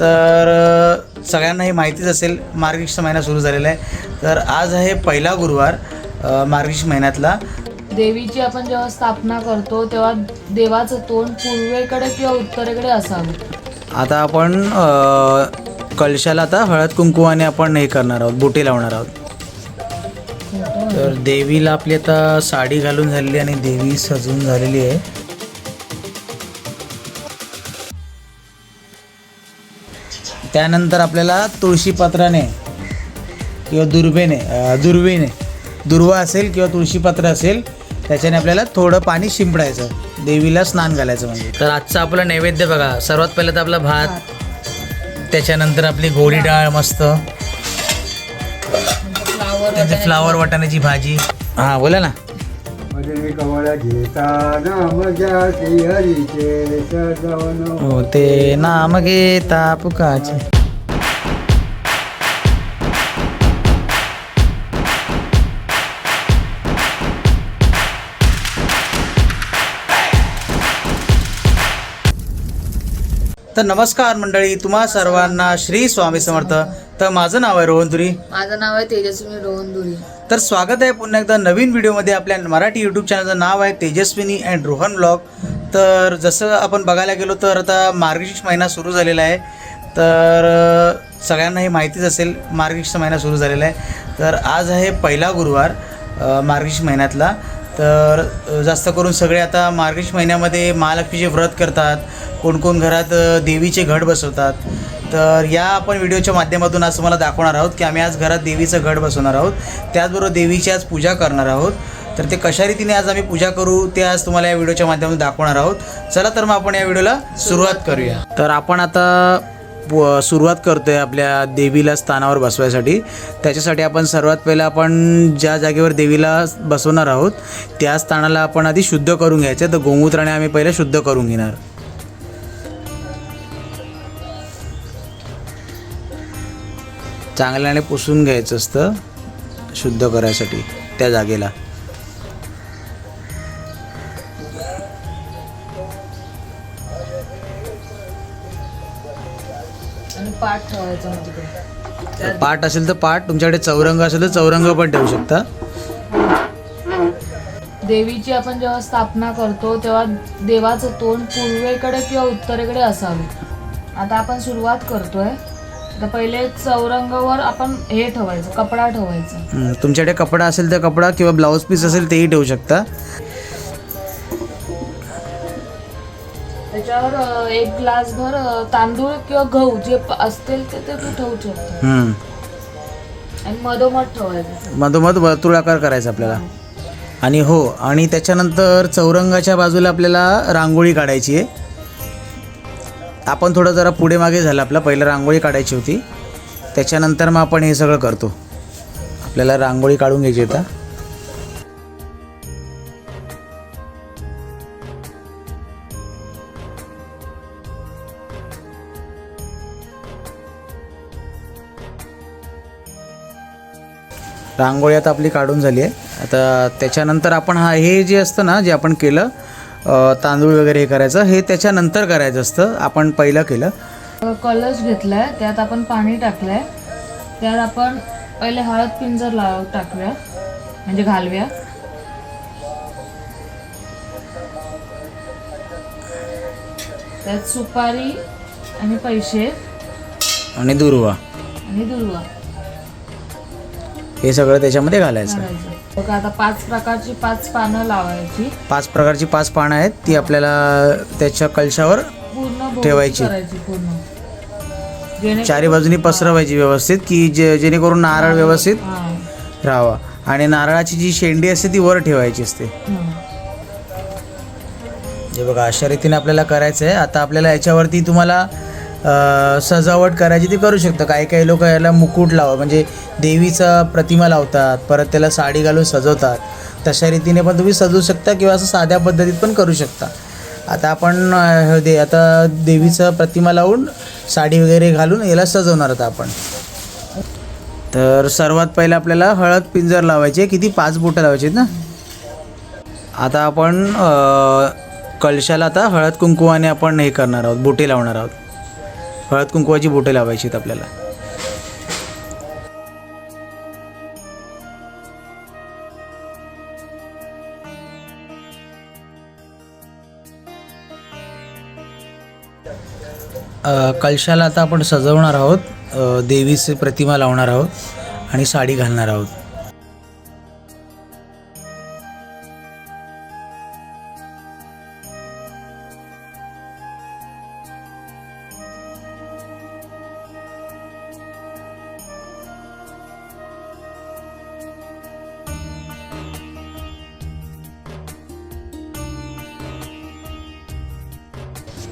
तर सगळ्यांना हे माहितीच असेल मार्गशीर्ष महिना सुरू झालेला आहे. तर आज आहे पहिला गुरुवार मार्गशीर्ष महिन्यातला. देवीची आपण जेव्हा स्थापना करतो तेव्हा देवाचं तोंड पूर्वेकडे किंवा उत्तरेकडे असावं. आता आपण कलशाला आता हळद कुंकुवाने आपण हे करणार आहोत बोटे लावणार आहोत. तर देवीला आपली आता साडी घालून झालेली आणि देवी सजून झालेली आहे. त्यानंतर आपल्याला तुळशीपत्राने किंवा दुर्बेने दुर्वेने दुर्वा असेल किंवा तुळशीपत्र असेल त्याच्याने आपल्याला थोडं पाणी शिंपडायचं. देवीला स्नान घालायचं म्हणजे. तर आजचा आपला नैवेद्य बघा. सर्वात पहिलं तर आपला भात त्याच्यानंतर आपली गोडी डाळ मस्त. त्याचे फ्लावर वाटाण्याची भाजी. हां बोला ना. मध्ये कमळ घेता नाम घ्या तर नमस्कार मंडळी तुम्हा सर्वांना श्री स्वामी समर्थ. तर माझं नाव आहे रोहन तुरी माझं नाव आहे तेजस्विनी रोहनदुरी तर स्वागत आहे पुन्हा एकदा नवीन व्हिडिओमध्ये आपल्या मराठी यूट्यूब चॅनलचं नाव आहे तेजस्विनी अँड रोहन ब्लॉग तर जसं आपण बघायला गेलो तर आता मार्गशीर्ष महिना सुरू झालेला आहे. तर सगळ्यांना हे माहितीच असेल मार्गशीर्ष महिना सुरू झालेला आहे. तर आज आहे पहिला गुरुवार मार्गशीर्ष महिन्यातला. तर जास्त करून सगळे आता मार्गशीर्ष महिन्यामध्ये महालक्ष्मीचे व्रत करतात कोण कोण घरात देवीचे घट बसवतात. तर या आपण व्हिडिओच्या माध्यमातून आज तुम्हाला दाखवणार आहोत की आम्ही आज घरात देवीचं घट बसवणार आहोत. त्याचबरोबर देवीची आज पूजा करणार आहोत. तर ते कशा रीतीने आज आम्ही पूजा करू ते आज तुम्हाला या व्हिडिओच्या माध्यमातून दाखवणार आहोत. चला तर मग आपण या व्हिडिओला सुरुवात करूया. तर आपण आता प- सुरुवात करतोय आपल्या देवीला स्थानावर बसवायसाठी. त्याच्यासाठी आपण सर्वात पहिलं आपण ज्या जागेवर देवीला बसवणार आहोत त्या स्थानाला आपण आधी शुद्ध करून घ्यायचं. तर गोमूत्राने आम्ही पहिलं शुद्ध करून घेणार. चांगल्याने पुसून घ्यायचं असतं शुद्ध करायसाठी त्या जागेला. पाठ ठेवायचा तिकडे पाट असेल तर पाट तुमच्याकडे चौरंग असेल तर चौरंग पण ठेवू शकता. देवीची आपण जेव्हा स्थापना करतो तेव्हा देवाचं तोंड पूर्वेकडे किंवा उत्तरेकडे असावे. आता आपण सुरुवात करतोय. आता पहिले चौरंगावर आपण हे ठेवायचं कपडा ठेवायचा. तुमच्याकडे कपडा असेल तर कपडा किंवा ब्लाऊज पीस असेल तेही ठेवू शकता. त्याच्यावर एक ग्लासभर अ, तांदूळ किंवा गहू जे असतील ते ते तू ठेवू शकतो. आणि मधोमध ठेवायचं. मधोमध वर्तुळाकार करायचा आपल्याला. आणि हो आणि त्याच्यानंतर चौरंगाच्या बाजूला आपल्याला रांगोळी काढायची आहे. आपण थोडं जरा पुढे मागे झालं आपला पहिलं रांगोळी काढायची होती. त्याच्यानंतर मग आपण हे सगळं करतो. आपल्याला रांगोळी काढून घ्यायची आता. रांगोळी आता आपली काढून झाली आहे. आता त्याच्यानंतर आपण हा हे जे असतं ना जे आपण केलं तांदूळ वगैरे हे करायचं हे त्याच्यानंतर करायचं असतं. आपण पहिलं केलं. कलश घेतलाय. त्यात आपण पाणी टाकलंय. त्यात आपण पहिले हळद पिंजर लाव टाकूया. म्हणजे घालूया. त्यात सुपारी आणि पैसे. आणि दुर्वा. आणि दुर्वा. हे सगळं त्याच्यामध्ये घालायचं. बघा आता पाच प्रकारची पाच पानं लावायची. पाच प्रकारची पाच पानं आहेत ती आपल्याला त्याच्या कलशावर पूर्ण ठेवायची. करायची पूर्ण. जेणे चारी बाजूनी पसरवायची व्यवस्थित की जे जेणेकरून नारळ व्यवस्थित हा. राहावा. आणि नारळाची जी शेंडी असते ती वर ठेवायची असते. हा. जे बघा अशा रीतीने आपल्याला करायचं आहे आता आपल्याला याच्यावरती तुम्हाला सजावट करायची ती करू शकता. काही काही लोक याला मुकुट लावा म्हणजे देवीचा प्रतिमा लावतात परत त्याला साडी घालून सजवतात. तशा रीतीने पण तुम्ही सजवू शकता किंवा असं साध्या पद्धतीत पण करू शकता. आता आपण दे आता देवीचं प्रतिमा लावून साडी वगैरे घालून याला सजवणार आता आपण. तर सर्वात पहिलं आपल्याला हळद पिंजर लावायची आहे किती? पाच बोटं लावायची आहेत ना? आता आपण कलशाला आता हळद कुंकुवाने आपण हे करणार आहोत बोटे लावणार आहोत. हळद कुंकवाची बोटे लावायची आहेत आपल्याला. कलशाला आता आपण सजवणार आहोत. देवीची प्रतिमा लावणार आहोत आणि साडी घालणार आहोत.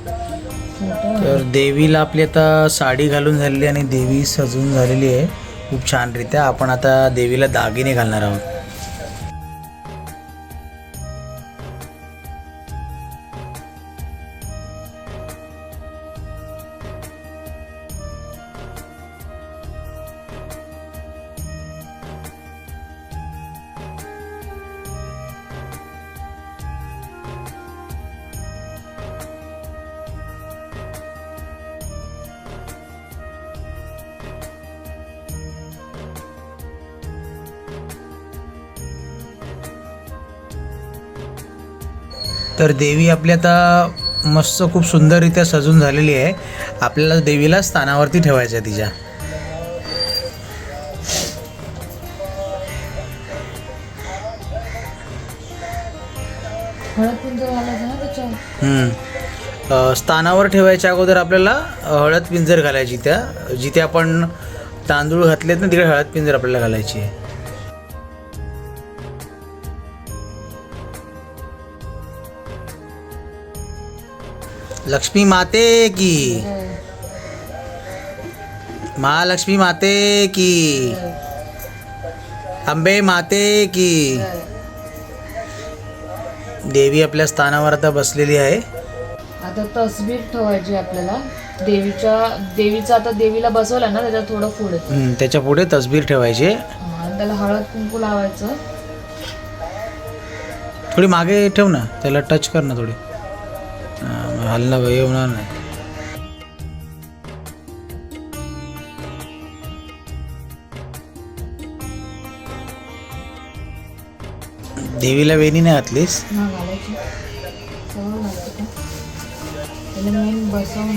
तर देवीला आपली आता साडी घालून झालेली आणि देवी सजून झालेली आहे. खूप छानरित्या आपण आता देवीला दागिने घालणार आहोत. तर देवी आपली आता मस्त खूप सुंदररित्या सजून झालेली आहे. आपल्याला देवीला स्थानावरती ठेवायचं आहे तिच्या. स्थानावर ठेवायच्या अगोदर आपल्याला हळद पिंजर घालायची त्या. जिथे आपण तांदूळ घातलेत ना तिकडे हळद पिंजर आपल्याला घालायची आहे. लक्ष्मी माते की। महालक्ष्मी माते की। अंबे माते की। देवी आपल्या स्थानावर आता बसलेली आहे. आता तसबीर ठेवायची आपल्याला. देवीच्या देवीचं आता देवीला बसवलं ना त्याच्यात थोडं पुढे. हम्म, त्याच्या पुढे तसबीर ठेवायची आणि त्याला हळद कुंकू लावायचं. थोडी मागे ठेव ना त्याला टच कर ना थोडी. हलणं हे होणार नाही. देवीला वेणी नाही घातलीस? घालायची. सगळं घालायचं. त्याला मेन बसवून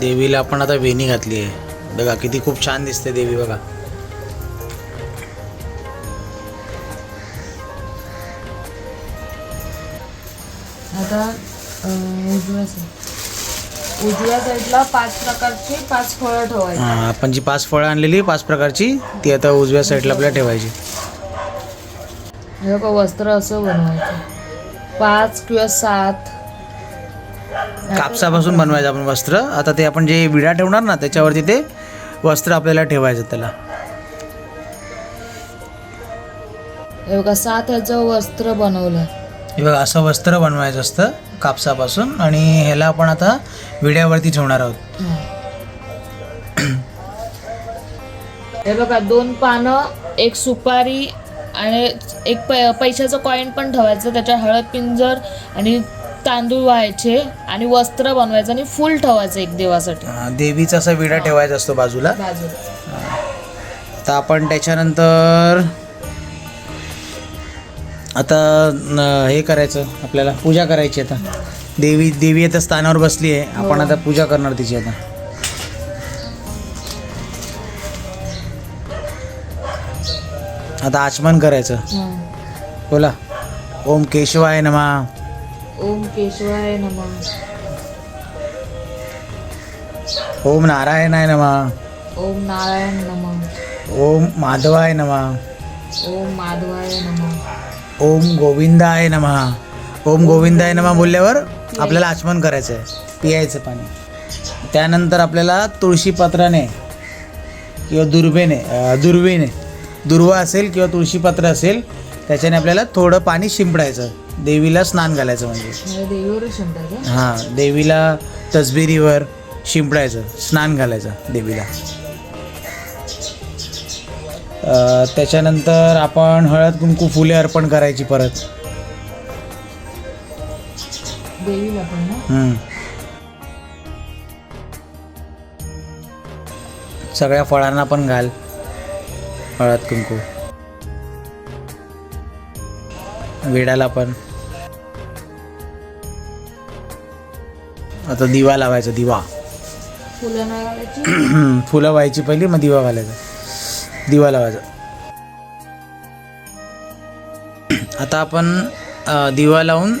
देवीला आपण आता वेणी घातली आहे. बघा किती खूप छान दिसते देवी बघा. आता उजव्या साईड उजव्या साईडला पाच प्रकारची पाच फळं ठेवायची. हा, आपण जी पाच फळं आणलेली पाच प्रकारची ती आता उजव्या साईडला आपल्याला ठेवायची. हे बघा वस्त्र असं बनवायचं. पाच किंवा सात कापसापासून बनवायचं आपण वस्त्र. आता ते आपण जे विडा ठेवणार ना त्याच्यावरती ते वस्त्र आपल्याला ठेवायचं त्याला. हे बघा सात ह्याचं वस्त्र बनवलं. हे बघा असं वस्त्र बनवायचं असतं कापसापासून आणि ह्याला आपण आता विड्यावरती ठेवणार आहोत. हे बघा दोन पानं एक सुपारी आणि एक पै पैशाचं कॉईन पण ठेवायचं. त्याच्यात हळद पिंजर आणि तांदूळ व्हायचे आणि वस्त्र बनवायचं आणि फुल ठेवायचं एक देवासाठी. देवीचा असा विडा ठेवायचा असतो बाजूला. तर आपण त्याच्यानंतर आता हे करायचं आपल्याला पूजा करायची आता. देवी देवी आता स्थानावर बसली आहे. आपण आता पूजा करणार तिची आता. आता आचमन करायचं. हां. बोला. ओम केशवाय नमा. ओम केशवाय नमः। ओम नारायणाय नमा। ओम नारायण नमः। ओम माधवाय नमा। ओम माधवाय नमः। ओम गोविंदाय नमा। ओम गोविंदाय नमा बोलल्यावर आपल्याला आचमन करायचं आहे पियायचं पाणी. त्यानंतर आपल्याला तुळशीपत्राने किंवा दुर्बेने दुर्वेने दुर्वा असेल किंवा तुळशीपत्र असेल त्याच्याने आपल्याला थोडं पाणी शिंपडायचं. देवीला स्नान घालायचं म्हणजे. म्हणजे देवीवरच शिंपडायचं? हां देवीला तसबिरीवर शिंपडायचं स्नान घालायचं देवीला. त्याच्यानंतर आपण हळद कुंकू फुले अर्पण करायची परत. देवीला पण ना? हम्म. सगळ्या फळांना पण घाल. हळद कुंकू. विड्याला पण. आता दिवा लावायचा दिवा. फुलं व्हायची पहिली मग दिवा घालायचा. दिवा लावायचा. आता आपण दिवा लावून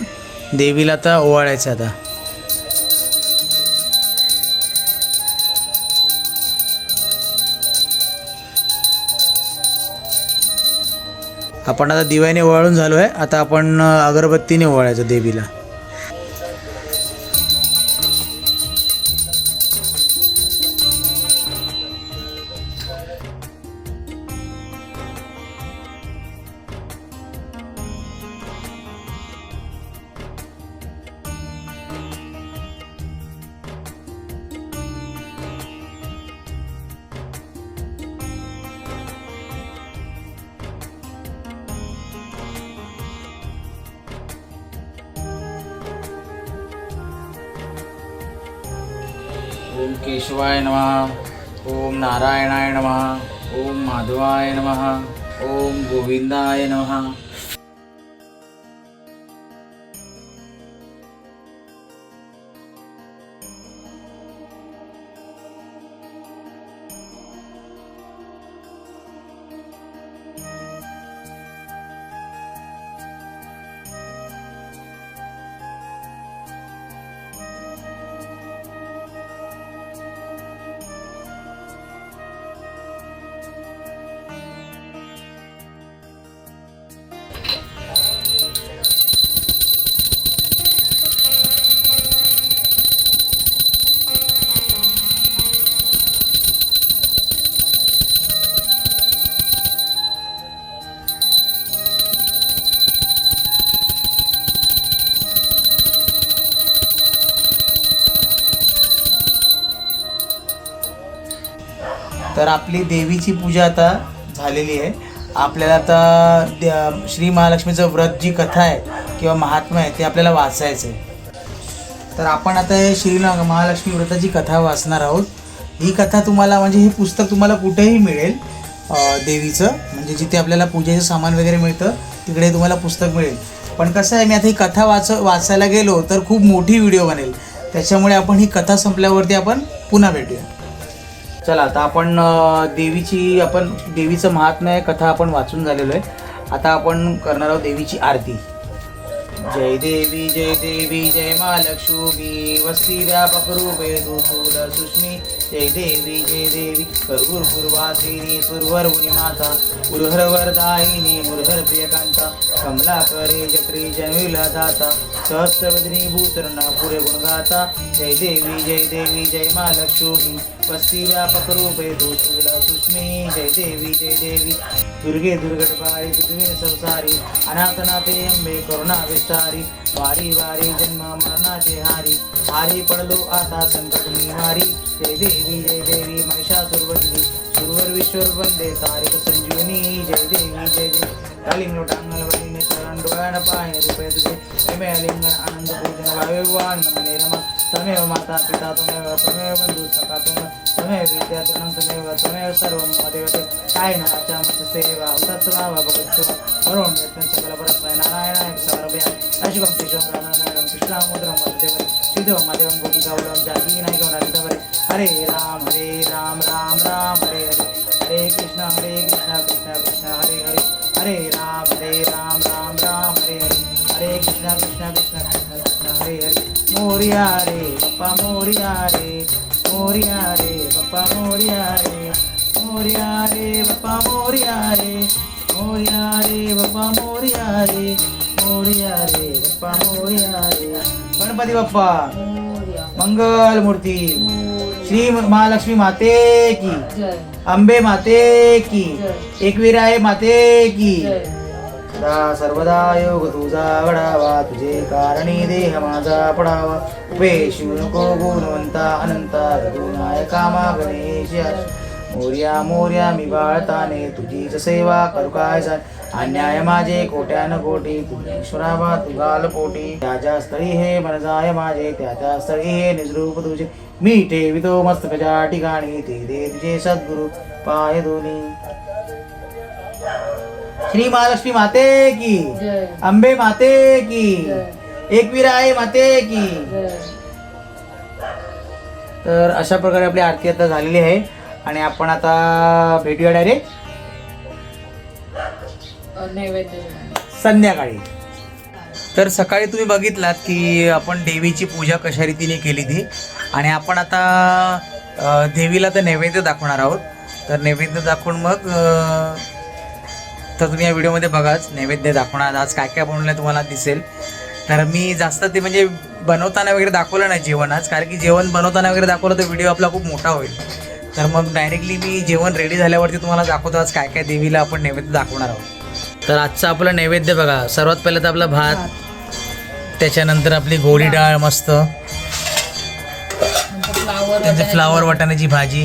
देवीला आता ओवाळायचं आता. आपण आता दिव्याने ओवाळून झालो आहे आता आपण अगरबत्तीने वळायचं देवीला. ओम केशवाय नमः ओम नारायणाय नमः ओम माधवाय नमः ओम गोविंदाय नमः तर आपली देवीची पूजा आता झालेली आहे. आपल्याला आता श्री महालक्ष्मीचं व्रत जी कथा आहे किंवा महात्मा आहे ते आपल्याला वाचायचं आहे तर आपण आता हे श्री महालक्ष्मी व्रताची कथा वाचणार आहोत. ही कथा तुम्हाला म्हणजे हे पुस्तक तुम्हाला कुठेही मिळेल देवीचं. म्हणजे जिथे आपल्याला पूजेचं सामान वगैरे मिळतं तिकडे तुम्हाला पुस्तक मिळेल. पण कसं आहे मी आता ही कथा वाच वाचायला गेलो तर खूप मोठी व्हिडिओ बनेल. त्याच्यामुळे आपण ही कथा संपल्यावरती आपण पुन्हा भेटूया. चला आता आपण देवीची आपण देवीचं महात्म्य कथा आपण वाचून झालेलो आहे. आता आपण करणार आहोत देवीची आरती. जय देवी जय देवी जय महालक्ष्मी वस्ती व्यापक रूपे सुष्मी. जय देवी जय देवी. कर्पूर पूर्वासिनी सुरवर माता. उर्हर वरदायिनी मुरहर प्रियकांता. कमला करे जत्री जनविला दाता सहस्रवदनी भूतरणा पुरे गुणगाता जय देवी जय देवी जय महालक्ष्मी वस्ती व्यापक रूपे दुतुल सुष्मी. जय देवी जय देवी. दुर्गे दुर्गटपारी पृथ्वी संसारी. अनाथनाथे अंबे करुणा विस्तारी. वारी वारी जन्म मरणाचे हारी. हारी पडलो आता संकट निवारी. जय देवी जय देवी महिषासुरवंदी सुरवर विश्वर वंदे तारिक संजीवनी जय देवी जय देवी कालिंग लोटांगल वलिने चरण डोळ्यानं पाय रूपे तुझे तमेव माता पिता तमेव तमेव बंधू सखा तुम तमेव विद्याधनं तमेव तमेव सर्वं मम देवते काय नाचा सेवा सेवा तत्सवा भगवत्सवा वरुण यत्न सकल परस्मै नारायणाय समर्पया अशुभं कृष्णं रामायणं कृष्णामुद्रं वसुदेवरे श्रीदेवं मादेवं गोपिकावलं जाती नायकं राधिकावरे हरे राम हरे राम राम राम हरे हरे. हरे कृष्ण हरे कृष्ण कृष्ण कृष्ण हरे हरे. हरे राम हरे राम राम राम हरे हरे. हरे कृष्ण कृष्ण कृष्ण कृष्ण कृष्ण हरे हरे. मोरिया रे पप्पा मोरिया रे मोरिया रे पप्पा मोरिया रे मोरिया रे पप्पा मोरिया रे मोरिया रे पप्पा मोरिया रे मोरिया रे पप्पा मोरिया रे गणपती बाप्पा. मंगल मूर्ती श्री महालक्ष्मी माते की अंबे माते की एकविराय माते की सर्वदा योग तुझा घडावा तुझे कारणी देह माझा पडावा. उभे नको गुणवंता अनंता रघुनायका मा गणेश मोर्या मोर्या मी बाळताने तुझीच सेवा करू काय जाण अन्याय माझे कोट्यान कोटी तुझेश्वराबा तुगाल पोटी त्याच्या स्थळी हे मनजाय माझे त्याच्या स्थळी हे निजरूप तुझे. मी ठेवितो मस्तकाच्या ठिकाणी ते दे तुझे सद्गुरु. पाय दोन्ही श्री महालक्ष्मी माते की अंबे माते की एकविराय माते की. तर अशा प्रकारे आपली आरती आता झालेली आहे. आणि आपण आता भेटूया डायरेक्ट संध्याकाळी. तर सकाळी तुम्ही बघितलात की आपण देवीची पूजा कशा रीतीने केली ती. आणि आपण आता देवीला तर नैवेद्य दाखवणार आहोत. तर नैवेद्य दाखवून मग तर तुम्ही या व्हिडिओमध्ये बघाच नैवेद्य दाखवणार. आज काय काय बनवलं तुम्हाला दिसेल. तर मी जास्त ते म्हणजे बनवताना वगैरे दाखवलं नाही जेवण आज कारण की जेवण बनवताना वगैरे दाखवलं तर व्हिडिओ आपला खूप मोठा होईल. तर मग डायरेक्टली मी जेवण रेडी झाल्यावरती तुम्हाला दाखवतो आज काय काय देवीला आपण नैवेद्य दाखवणार आहोत. तर आजचं आपलं नैवेद्य बघा. सर्वात पहिलं तर आपला भात त्याच्यानंतर आपली गोडी डाळ. मस्त. त्यानंतर फ्लावर वाटाण्याची भाजी.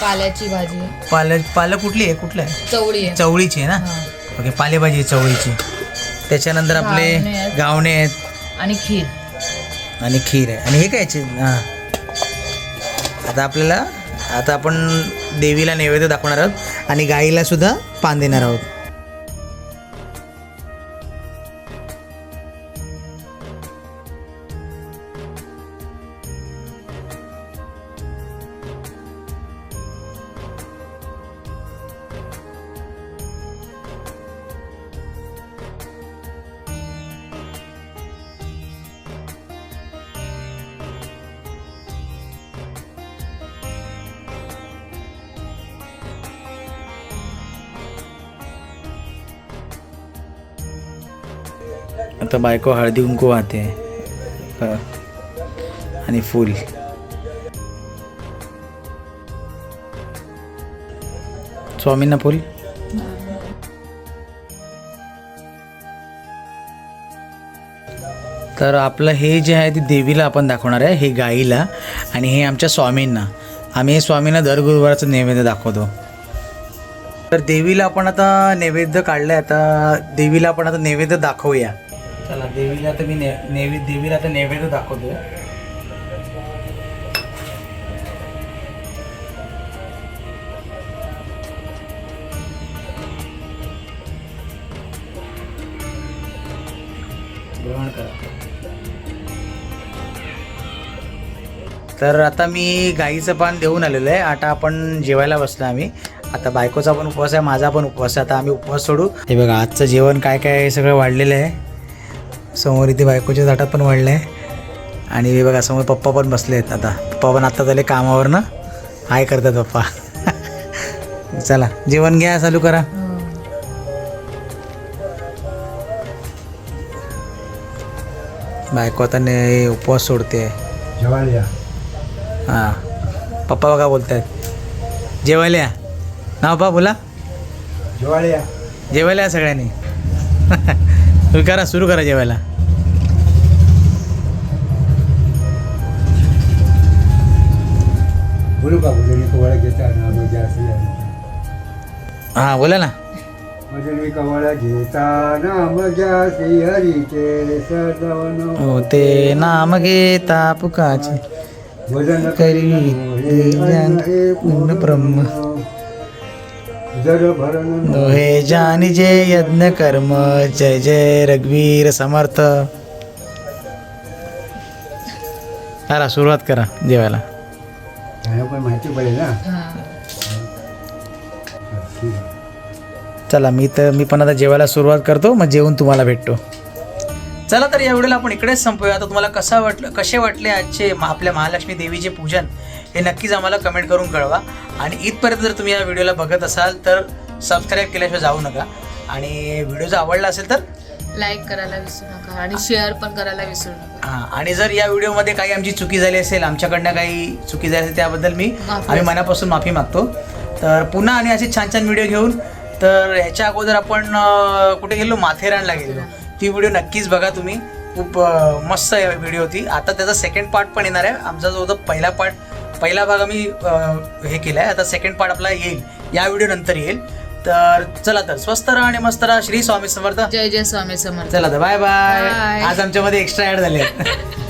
पाल्याची भाजी. पालक पालक कुठली आहे? कुठलं आहे? चवळी आहे. चवळीची आहे ना? हा. ओके पालेभाजी आहे चवळीची. त्याच्यानंतर आपले आहेत. गावणे आहेत. आणि खीर. आणि खीर आहे. आणि हे काय याचे? हां. आता आपल्याला आता आपण देवीला नैवेद्य दाखवणार आहोत आणि गाईला सुद्धा पान देणार आहोत. आता बायको हळदी कुंकू वाहते. आणि फूल. स्वामींना फूल? तर आपलं हे जे आहे ते देवीला आपण दाखवणार आहे हे गाईला. आणि हे आमच्या स्वामींना. आम्ही हे स्वामींना दर गुरुवारचं नैवेद्य दाखवतो. तर देवीला आपण आता नैवेद्य काढलंय. आता देवीला आपण आता नैवेद्य दाखवूया. चला देवीला आता मी नैवेद्य देवीला आता नैवेद्य दाखवतोय. ग्रहण करा. तर आता मी गाईचं पान देऊन आलेलो आहे. आता आपण जेवायला बसलो आम्ही. आता बायकोचा पण उपवास आहे माझा पण उपवास आहे. आता आम्ही उपवास सोडू. हे बघा आजचं जेवण काय काय आहे सगळं वाढलेलं आहे. समोर इथे बायकोच्या ताटात पण वाढलं आहे. आणि हे बघा समोर पप्पा पण बसले आहेत आता. पप्पा पण आता झाले कामावर ना. हाय करतात पप्पा. चला जेवण घ्या चालू करा. बायको आता ने उपवास सोडते. हां. पप्पा बघा बोलत आहेत जेवायला या ना पप्पा बोला. जेवायला या जेवायला या सगळ्यांनी. सुरू करा सुरू करा जेवायला. बोलू का भजनी कवळा घेता ना मजा असल्या हां बोला ना. भजनी कवळा घेता ना मजा हरीचे सदवन हो ते नाम घेता पुकाचे. भजन करी पूर्ण ब्रह्म. दोहे जानी जे यज्ञ कर्म जय जय रघुवीर समर्थ. करा सुरुवात करा जेवायला. माहिती पडेल ना. चला मी तर मी पण आता जेवायला सुरुवात करतो मग जेवून तुम्हाला भेटतो. चला तर या व्हिडिओला आपण इकडेच संपूया. आता तुम्हाला कसा वाटलं कसे वाटले आजचे आपल्या महालक्ष्मी देवीचे पूजन हे नक्कीच आम्हाला कमेंट करून कळवा. आणि इथपर्यंत जर तुम्ही या व्हिडिओला बघत असाल तर सबस्क्राईब केल्याशिवाय जाऊ नका. आणि व्हिडिओ जर आवडला असेल तर लाईक करायला विसरू नका आणि शेअर पण करायला विसरू नका. हां आणि जर या व्हिडिओमध्ये काही आमची चुकी झाली असेल आमच्याकडनं काही चुकी झाली असेल त्याबद्दल मी माफी आम्ही मनापासून माफी मागतो. तर पुन्हा आणि असे छान छान व्हिडिओ घेऊन तर ह्याच्या अगोदर आपण अं, कुठे गेलो माथेरानला गेलो ती व्हिडिओ नक्कीच बघा तुम्ही. खूप मस्त व्हिडिओ होती आता त्याचा सेकंड पार्ट पण येणार आहे. आमचा जो होता पहिला पार्ट पहिला भाग आम्ही हे केला आहे आता सेकंड पार्ट आपला येईल. या व्हिडिओ नंतर येईल. तर चला तर स्वस्त राहा आणि मस्त राहा. श्री स्वामी समर्थ. जय जय स्वामी समर्थ. चला तर बाय बाय. आज आमच्यामध्ये एक्स्ट्रा ऍड झाले.